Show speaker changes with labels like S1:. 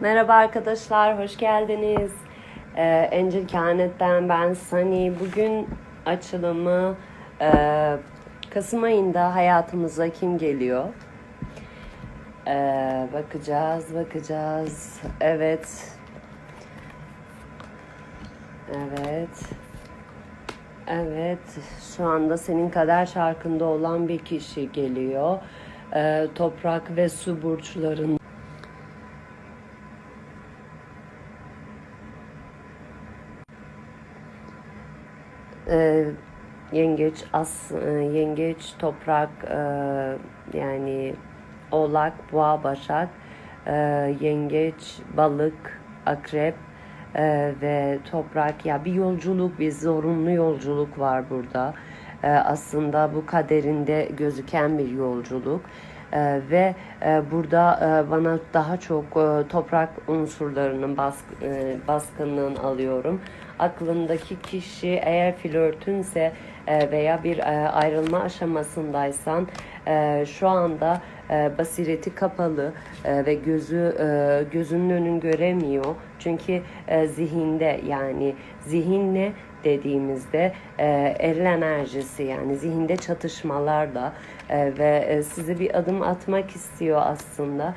S1: Merhaba arkadaşlar, hoş geldiniz. Ee, Angel Kehanet'ten ben Sunny. Bugün açılımı e, Kasım ayında hayatımıza kim geliyor? Ee, bakacağız, bakacağız. Evet. Evet. Evet, şu anda senin kader şarkında olan bir kişi geliyor. Ee, toprak ve su burçların Ee, yengeç, as, e, yengeç, toprak, e, yani oğlak, boğa, başak, e, yengeç, balık, akrep ve toprak. Ya bir yolculuk, bir zorunlu yolculuk var burada. Aslında bu kaderinde gözüken bir yolculuk. Ee, ve e, burada e, bana daha çok e, toprak unsurlarının bask, baskınlığını alıyorum. Aklındaki kişi eğer flörtünse veya bir e, ayrılma aşamasındaysan e, şu anda e, basireti kapalı e, ve gözü e, gözünün önün göremiyor. Çünkü e, zihinde yani zihinle dediğimizde e, eril enerjisi yani zihinde çatışmalar da e, ve e, sizi bir adım atmak istiyor aslında.